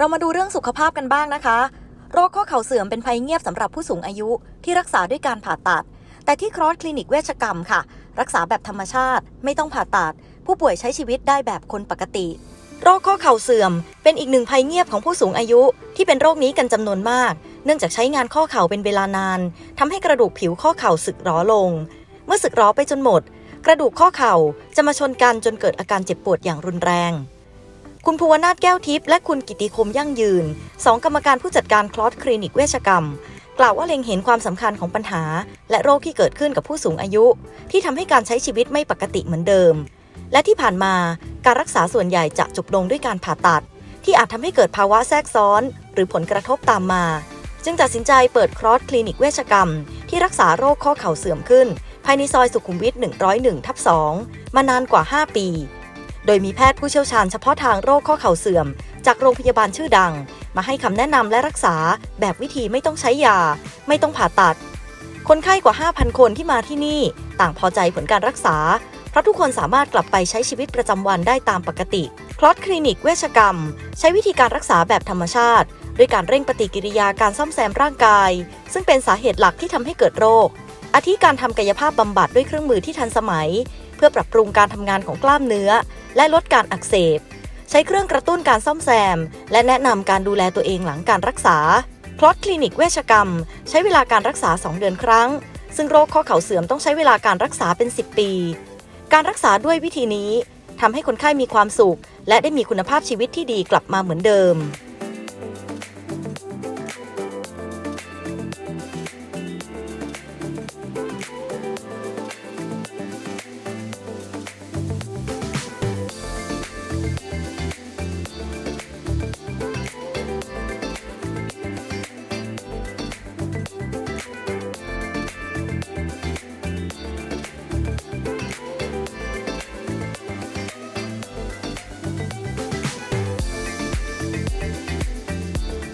เรามาดูเรื่องสุขภาพกันบ้างนะคะ โรคข้อเข่าเสื่อมเป็นภัยเงียบสำหรับผู้สูงอายุที่รักษาด้วยการผ่าตัด แต่ที่ครอสคลินิกเวชกรรมค่ะ รักษาแบบธรรมชาติ ไม่ต้องผ่าตัด ผู้ป่วยใช้ชีวิตได้แบบคนปกติ โรคข้อเข่าเสื่อม เป็นอีกหนึ่งภัยเงียบของผู้สูงอายุ ที่เป็นโรคนี้กันจำนวนมาก เนื่องจากใช้งานข้อเข่าเป็นเวลานานทำให้กระดูกผิวข้อเข่าสึกหรอลง เมื่อสึกหรอไปจนหมด กระดูกข้อเข่าจะมาชนกันจนเกิดอาการเจ็บปวดอย่างรุนแรง คุณภูวนาถแก้วทิพย์และคุณกิติคมยั่งยืนสองกรรมการผู้จัดการคลอสคลินิกเวชกรรม กล่าวว่าเล็งเห็นความสำคัญของปัญหา และโรคที่เกิดขึ้นกับผู้สูงอายุ ที่ทำให้การใช้ชีวิตไม่ปกติเหมือนเดิม และที่ผ่านมาการรักษาส่วนใหญ่จะจบลงด้วยการผ่าตัด ที่อาจทำให้เกิดภาวะแทรกซ้อน หรือผลกระทบตามมา จึงตัดสินใจเปิดคลอสคลินิกเวชกรรม ที่รักษาโรคข้อเข่าเสื่อมขึ้น ภายในซอยสุขุมวิท101ทับ2มานานกว่า 5 ปี โดยมีแพทย์ผู้เชี่ยวชาญเฉพาะทางโรคข้อเข่าเสื่อม จากโรงพยาบาลชื่อดัง มาให้คำแนะนำและรักษาแบบวิธีไม่ต้องใช้ยา ไม่ต้องผ่าตัด คนไข้กว่า 5,000 คนที่มาที่นี่ ต่างพอใจผลการรักษา เพราะทุกคนสามารถกลับไปใช้ชีวิตประจำวันได้ตามปกติคลอสคลินิกเวชกรรม ใช้วิธีการรักษาแบบธรรมชาติ ด้วยการเร่งปฏิกิริยาการซ่อมแซมร่างกาย ซึ่งเป็นสาเหตุหลักที่ทำให้เกิดโรคอาทิการทำกายภาพบำบัดด้วยเครื่องมือที่ทันสมัย เพื่อปรับปรุงการทำงานของกล้ามเนื้อ และลดการอักเสบ ใช้เครื่องกระตุ้นการซ่อมแซม และแนะนำการดูแลตัวเองหลังการรักษาคลอสคลินิกเวชกรรม ใช้เวลาการรักษา 2 เดือนครั้ง ซึ่งโรคข้อเข่าเสื่อมต้องใช้เวลาการรักษาเป็น 10 ปี การรักษาด้วยวิธีนี้ทำให้คนไข้มีความสุข และได้มีคุณภาพชีวิตที่ดีกลับมาเหมือนเดิม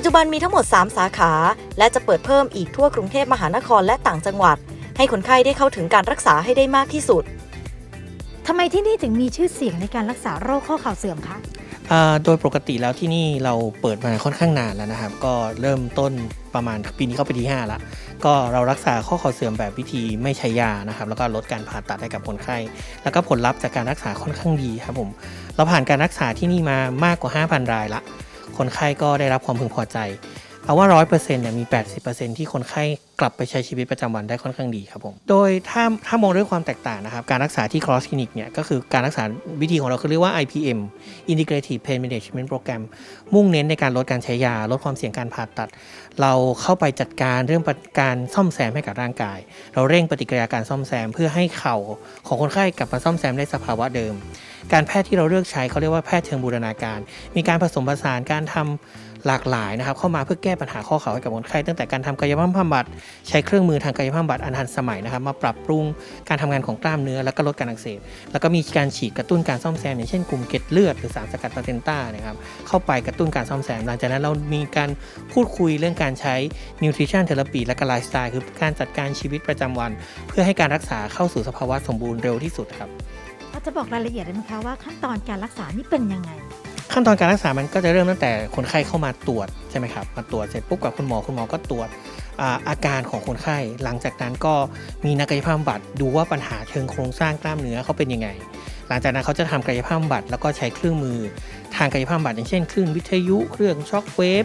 ปัจจุบันมีทั้งหมด 3 สาขา และจะเปิดเพิ่มอีกทั่วกรุงเทพมหานครและต่างจังหวัด ให้คนไข้ได้เข้าถึงการรักษาให้ได้มากที่สุดทำไมที่นี่ถึงมีชื่อเสียงในการรักษาโรคข้อเข่าเสื่อมคะอ่าโดยปกติแล้วที่นี่เราเปิดมาค่อนข้างนานแล้วนะครับ ก็เริ่มต้นประมาณปีนี้เข้าไปที่ 5 ละ ก็เรารักษาข้อเข่าเสื่อมแบบวิธีไม่ใช้ยานะครับ แล้วก็ลดการผ่าตัดให้กับคนไข้ แล้วก็ผลลัพธ์จากการรักษาค่อนข้างดีครับผม เราผ่านการรักษาที่นี่มามากกว่า 5,000 รายละ คนไข้ก็ได้รับความพึงพอใจ เอาว่า 100%เนี่ยมี 80%ที่คนไข้กลับไปใช้ชีวิตประจำวันได้ค่อนข้างดีครับผม โดยถ้าถ้ามองด้วยความแตกต่างนะครับ การรักษาที่ Cross Clinic เนี่ยก็คือการรักษาวิธีของเราคือเรียกว่า IPM Integrative Pain Management Program มุ่งเน้นในการลดการใช้ยา ลดความเสี่ยงการผ่าตัด เราเข้าไปจัดการเรื่องการซ่อมแซมให้กับร่างกาย เราเร่งปฏิกิริยาการซ่อมแซม เพื่อให้เข่าของคนไข้กลับมาซ่อมแซมได้สภาวะเดิม การแพทย์ที่เราเลือกใช้เขาเรียกว่าแพทย์เชิงบูรณาการ มีการผสมผสานการทำ หลากหลายนะครับ เข้ามาเพื่อแก้ปัญหาข้อเข่าให้กับคนไข้ตั้งแต่การทำกายภาพบำบัดใช้เครื่องมือทางกายภาพบำบัดอันทันสมัยนะครับ มาปรับปรุงการทำงานของกล้ามเนื้อแล้วก็ลดการอักเสบแล้วก็มีการฉีดกระตุ้นการซ่อมแซมอย่างเช่นกลุ่มเกล็ดเลือดหรือสารสกัดพาเซนต้านะครับเข้าไปกระตุ้นการซ่อมแซมหลังจากนั้นเรามีการพูดคุยเรื่องการใช้ nutrition therapy และก็ไลฟ์สไตล์คือการจัดการชีวิตประจำวัน เพื่อให้การรักษาเข้าสู่สภาวะสมบูรณ์เร็วที่สุดครับพอจะบอกรายละเอียดได้ไหมคะว่าขั้นตอนการรักษานี่เป็นยังไง ขั้นตอนการรักษามันก็จะเริ่มตั้งแต่คนไข้เข้ามาตรวจใช่ไหมครับมาตรวจเสร็จปุ๊บกับคุณหมอคุณหมอก็ตรวจอาการของคนไข้ หลังจากนั้นก็มีนักกายภาพบำบัดดูว่าปัญหาเชิงโครงสร้างกล้ามเนื้อเขาเป็นยังไง หลังจากนั้นเขาจะทำกายภาพบำบัดแล้วก็ใช้เครื่องมือ ทางกายภาพบำบัดอย่างเช่นคลื่นวิทยุเครื่องช็อคเวฟ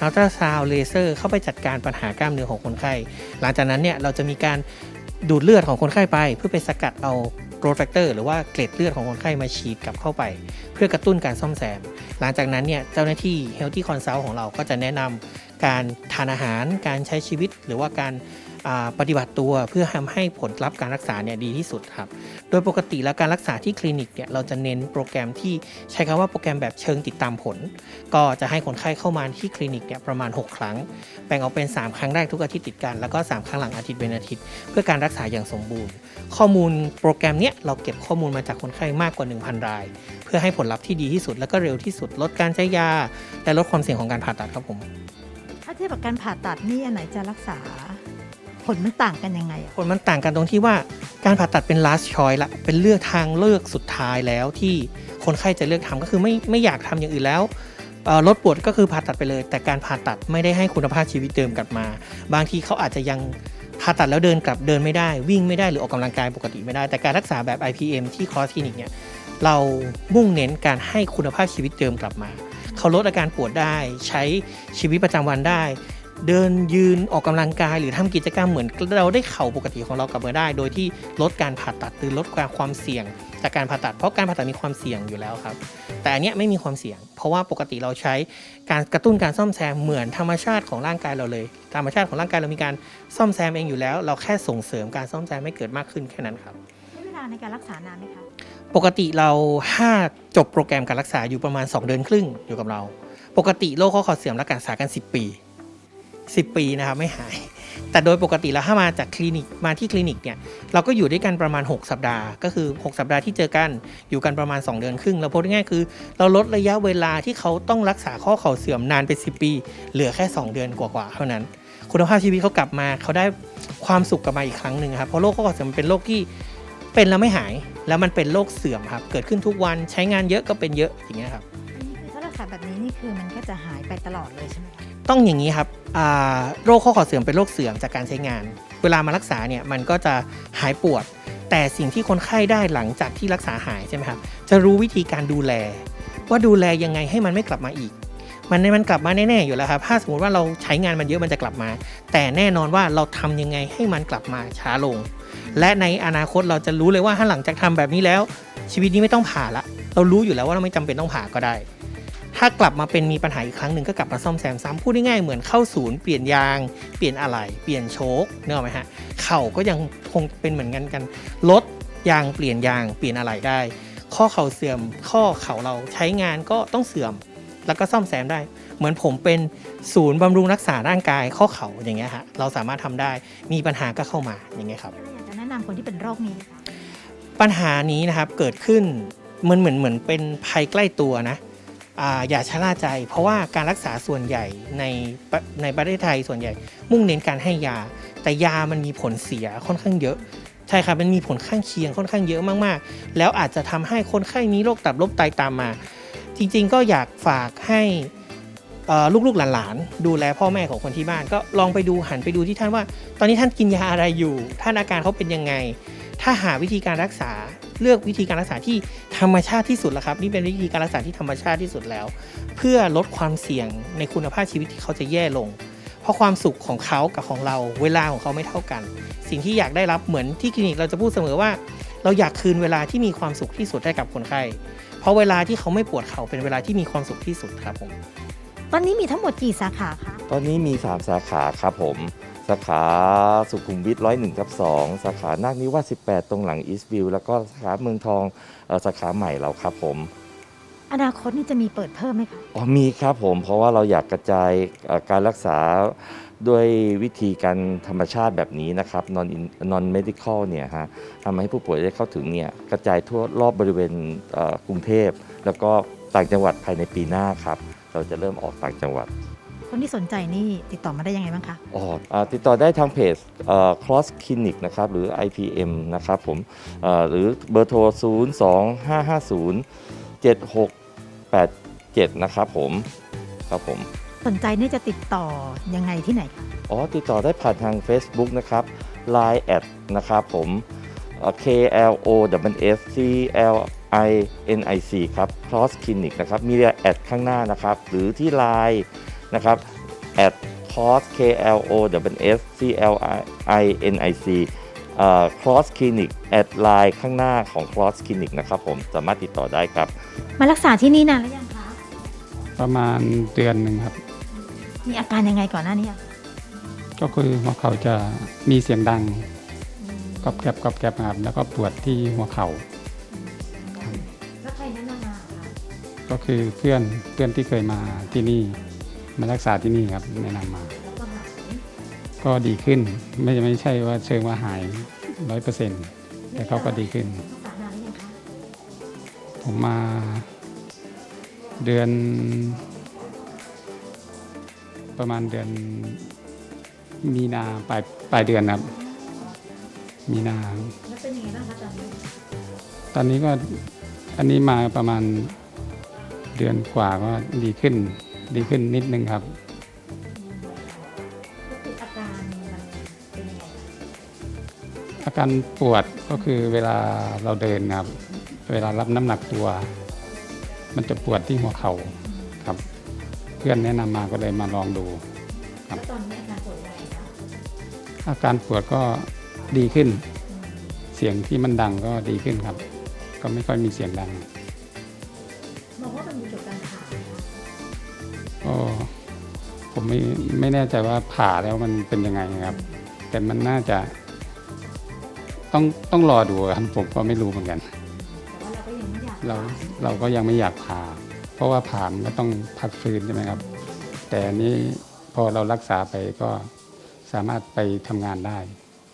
อัลตราซาวด์เลเซอร์เข้าไปจัดการปัญหากล้ามเนื้อของคนไข้ หลังจากนั้นเนี่ยเราจะมีการดูดเลือดของคนไข้ไป เพื่อไปสกัดเอา โกรทแฟกเตอร์หรือว่าเกล็ดเลือดของคนไข้มาฉีดกลับเข้าไป เพื่อกระตุ้นการซ่อมแซม หลังจากนั้นเนี่ยเจ้าหน้าที่ Healthy Consult ของเราก็จะแนะนำการทานอาหาร การใช้ชีวิต หรือว่าการ ปฏิบัติตัวเพื่อทำให้ผลลัพธ์การรักษาเนี่ยดีที่สุดครับ โดยปกติแล้วการรักษาที่คลินิกเนี่ยเราจะเน้นโปรแกรมที่ใช้คำว่าโปรแกรมแบบเชิงติดตามผล ก็จะให้คนไข้เข้ามาที่คลินิกเนี่ยประมาณ 6 ครั้ง แบ่งออกเป็น 3 ครั้งแรกทุกอาทิตย์ติดกัน แล้วก็ 3 ครั้งหลังอาทิตย์เป็นอาทิตย์ เพื่อการรักษาอย่างสมบูรณ์ ข้อมูลโปรแกรมเนี้ยเราเก็บข้อมูลมาจากคนไข้มากกว่า 1,000 ราย เพื่อให้ผลลัพธ์ที่ดีที่สุด แล้วก็เร็วที่สุด ลดการใช้ยาและลดความเสี่ยงของการผ่าตัดครับผมถ้าเทียบกับการผ่าตัดนี่อันไหนจะรักษา ผลมันต่างกันยังไงอะผลมันต่างกันตรงที่ว่าการผ่าตัดเป็น last choice ละเป็นเลือกทางเลือกสุดท้ายแล้วที่คนไข้จะเลือกทำก็คือไม่ไม่อยากทำอย่างอื่นแล้วลดปวดก็คือผ่าตัดไปเลย แต่การผ่าตัดไม่ได้ให้คุณภาพชีวิตเดิมกลับมา บางทีเขาอาจจะยังผ่าตัดแล้วเดินกลับเดินไม่ได้ วิ่งไม่ได้หรือออกกำลังกายปกติไม่ได้ แต่การรักษาแบบ IPM ที่คอสคลินิกเนี่ยเรามุ่งเน้นการให้คุณภาพชีวิตเดิมกลับมา เขาลดอาการปวดได้ ใช้ชีวิตประจำวันได้ เดินยืนออกกำลังกายหรือทำกิจกรรมเหมือนเราได้เข่าปกติของเรากลับมาได้ โดยที่ลดการผ่าตัดหรือลดความเสี่ยง จากการผ่าตัดเพราะการผ่าตัดมีความเสี่ยงอยู่แล้วครับ แต่อันเนี้ยไม่มีความเสี่ยง เพราะว่าปกติเราใช้การกระตุ้นการซ่อมแซมเหมือนธรรมชาติของร่างกายเราเลย ธรรมชาติของร่างกายเรามีการซ่อมแซมเองอยู่แล้ว เราแค่ส่งเสริมการซ่อมแซมให้เกิดมากขึ้นแค่นั้นครับใช้เวลาในการรักษานานไหมคะปกติเราถ้าจบโปรแกรมการรักษาอยู่ประมาณ 2 เดือนครึ่งอยู่กับเรา ปกติโรคข้อเข่าเสื่อมรักษากัน 10 ปี 10 ปีนะครับไม่หาย แต่โดยปกติแล้วถ้ามาจากคลินิกมาที่คลินิกเนี่ยเราก็อยู่ด้วยกันประมาณ 6 สัปดาห์ ก็คือ 6 สัปดาห์ที่เจอกันอยู่กันประมาณ 2 เดือนครึ่งเราพูดง่ายๆคือ เราลดระยะเวลาที่เขาต้องรักษาข้อเข่าเสื่อมนานเป็น 10 ปี เหลือแค่ 2 เดือนกว่าๆเท่านั้น คุณภาพชีวิตเขากลับมาเขาได้ความสุขกลับมาอีกครั้งหนึ่งครับเพราะโรคข้อเข่าเสื่อมมันเป็นโรคที่เป็นแล้วไม่หายแล้วมันเป็นโรคเสื่อมครับ เกิดขึ้นทุกวันใช้งานเยอะก็เป็นเยอะอย่างเงี้ยครับคือถ้ารักษาแบบนี้นี่คือมันก็จะหายไปตลอดเลยใช่ไหม ต้องอย่างนี้ครับโรคข้อเข่าเสื่อมเป็นโรคเสื่อมจากการใช้งาน เวลามารักษาเนี่ยมันก็จะหายปวด แต่สิ่งที่คนไข้ได้หลังจากที่รักษาหายใช่ไหมครับจะรู้วิธีการดูแล ว่าดูแลยังไงให้มันไม่กลับมาอีก มันมันกลับมาแน่ๆอยู่แล้วครับถ้าสมมติว่าเราใช้งานมันเยอะมันจะกลับมา แต่แน่นอนว่าเราทำยังไงให้มันกลับมาช้าลง และในอนาคตเราจะรู้เลยว่าถ้าหลังจากทำแบบนี้แล้ว ชีวิตนี้ไม่ต้องผ่าละเรารู้อยู่แล้วว่าเราไม่จำเป็นต้องผ่าก็ได้ ถ้ากลับมาเป็นมีปัญหาอีกครั้งหนึ่งก็กลับมาซ่อมแซมซ้ำพูดง่ายๆเหมือนเข้าศูนย์เปลี่ยนยาง เปลี่ยนอะไหล่เปลี่ยนโชคเนกอะไหมฮะเข่าก็ยังคงเป็นเหมือนกันกันลดยางเปลี่ยนยางเปลี่ยนอะไหล่ได้ ข้อเข่าเสื่อม ข้อเข่าเราใช้งานก็ต้องเสื่อม แล้วก็ซ่อมแซมได้ เหมือนผมเป็นศูนย์บำรุงรักษาร่างกายข้อเข่าอย่างเงี้ยฮะเราสามารถทำได้มีปัญหาก็เข้ามาอย่างเงี้ยครับแล้วอยากจะแนะนำคนที่เป็นโรคนี้ค่ะปัญหานี้นะครับเกิดขึ้นมันเหมือนเหมือนเป็นภัยใกล้ตัวนะ อย่าชะล่าใจ เพราะว่าการรักษาส่วนใหญ่ในในประเทศไทยส่วนใหญ่ มุ่งเน้นการให้ยา แต่ยามันมีผลเสียค่อนข้างเยอะใช่ครับมันมีผลข้างเคียงค่อนข้างเยอะมากๆ แล้วอาจจะทำให้คนไข้มีโรคตับโรคไตตามมา จริงๆ ก็อยากฝากให้ลูกๆหลานๆดูแลพ่อแม่ของคนที่บ้าน ก็ลองไปดูหันไปดูที่ท่านว่า ตอนนี้ท่านกินยาอะไรอยู่ ท่านอาการเขาเป็นยังไง ถ้าหาวิธีการรักษา เลือกวิธีการรักษาที่ธรรมชาติที่สุดแล้วครับ นี่เป็นวิธีการรักษาที่ธรรมชาติที่สุดแล้ว เพื่อลดความเสี่ยงในคุณภาพชีวิตที่เขาจะแย่ลง เพราะความสุขของเขากับของเราเวลาของเขาไม่เท่ากัน สิ่งที่อยากได้รับเหมือนที่คลินิกเราจะพูดเสมอว่า เราอยากคืนเวลาที่มีความสุขที่สุดให้กับคนไข้เพราะเวลาที่เขาไม่ปวดเขาเป็นเวลาที่มีความสุขที่สุดครับผมตอนนี้มีทั้งหมดกี่สาขาคะ ตอนนี้มี 3 สาขาครับผม สาขาสุขุมวิทร้อยหนึ่งทับสองสาขานาคนิวาส18ตรงหลังอีสต์วิวแล้วก็สาขาเมืองทองเอ่อสาขาใหม่เราครับผม อนาคตนี่จะมีเปิดเพิ่มไหมคะ อ๋อมีครับผมเพราะว่าเราอยากกระจายเอ่อการรักษาด้วยวิธีการธรรมชาติแบบนี้นะครับ non non medical เนี่ยฮะทำให้ผู้ป่วยได้เข้าถึงเนี่ยกระจายทั่วรอบบริเวณเอ่อกรุงเทพ แล้วก็ต่างจังหวัดภายในปีหน้าครับ เราจะเริ่มออกต่างจังหวัด คนที่สนใจนี่ติดต่อมาได้ยังไงบ้างคะ อ๋ออ่าติดต่อได้ทางเพจเอ่อ cross clinic นะครับ หรือ IPM นะครับผมเอ่อหรือเบอร์โทร 0 2 5 5 0 7 6 8 7 นะครับผม ครับผม สนใจนี่จะติดต่อยังไงที่ไหนคะ อ๋อ ติดต่อได้ผ่านทาง Facebook นะครับ Line แอดนะครับผมเอ่อ K L O W S C L I N I C ครับ Cross Clinic นะครับ มีแอดข้างหน้านะครับ หรือที่ Line นะครับแอด Cross K L O W S C L I N I C เอ่อ Cross Clinic แอดไลน์ข้างหน้าของ Cross Clinic นะครับผมสามารถติดต่อได้ครับ มารักษาที่นี่นานแล้วยังคะ ประมาณเดือนหนึ่งครับ มีอาการยังไงก่อนหน้านี้อะก็คือหัวเข่าจะมีเสียงดังกรอบแกรบกรอบแกรบครับแล้วก็ปวดที่หัวเข่าครับแล้วใครแนะนำมาคะ ก็คือเพื่อนเพื่อนที่เคยมาที่นี่ มารักษาที่นี่ครับแนะนำมาแล้วก็หายก็ดีขึ้นไม่ไม่ใช่ว่าเชิงว่าหายร้อยเปอร์เซ็นต์แต่เขาก็ดีขึ้นรักษานานหรือยังคะผมมาเดือน ประมาณเดือนมีนาปลายปลายเดือนครับ มีนาแล้วเป็นยังไงบ้างคะตอนนี้ตอนนี้ก็อันนี้มาประมาณเดือนกว่าก็ดีขึ้น ดีขึ้นนิดนึงครับก็คืออาการมันเป็นยังไงอาการปวดก็คือเวลาเราเดินครับ เวลารับน้ำหนักตัว มันจะปวดที่หัวเข่าครับ เพื่อนแนะนำมาก็เลยมาลองดู ครับ แล้วตอนนี้อาการปวดยังไงคะอาการปวดก็ดีขึ้นเสียงที่มันดังก็ดีขึ้นครับ ก็ไม่ค่อยมีเสียงดัง ผมไม่ไม่แน่ใจว่าผ่าแล้วมันเป็นยังไงครับ แต่มันน่าจะ ต้องต้องรอดูครับผมก็ไม่รู้เหมือนกัน แต่ว่าเราก็ยังไม่อยากเราผ่เราก็ยังไม่อยากผ่า เพราะว่าผ่ามันก็ต้องพักฟื้นใช่ไหมครับ แต่อันนี้พอเรารักษาไปก็สามารถไปทำงานได้